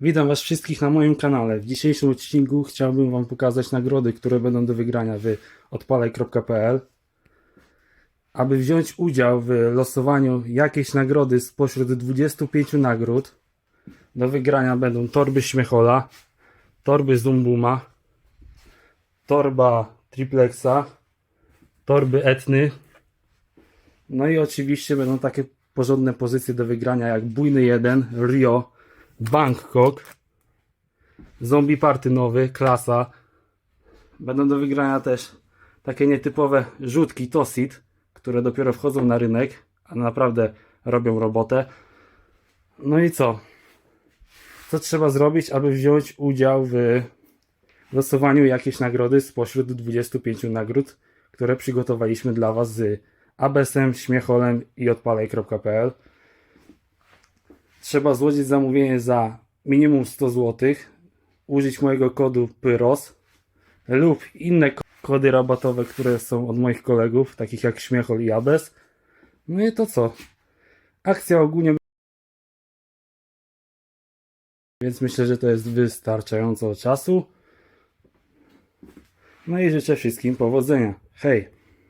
Witam Was wszystkich na moim kanale. W dzisiejszym odcinku chciałbym Wam pokazać nagrody, które będą do wygrania w odpalaj.pl. Aby wziąć udział w losowaniu jakiejś nagrody spośród 25 nagród, do wygrania będą torby Śmiechola, torby Zumbuma, torba Triplexa, torby Etny, no i oczywiście będą takie porządne pozycje do wygrania jak Bujny 1, Rio, Bangkok, Zombie Party nowy, klasa. Będą do wygrania też takie nietypowe rzutki Tosit, które dopiero wchodzą na rynek, a naprawdę robią robotę. No i co? Co trzeba zrobić, aby wziąć udział w losowaniu jakiejś nagrody spośród 25 nagród, które przygotowaliśmy dla Was z ABS-em, Śmiecholem i odpalej.pl. Trzeba złożyć zamówienie za minimum 100 zł, użyć mojego kodu PYROS lub inne ko- kody rabatowe, które są od moich kolegów, takich jak Śmiechol i ABS. No i to co? Akcja ogólnie więc myślę, że to jest wystarczająco czasu. No i życzę wszystkim powodzenia. Hej!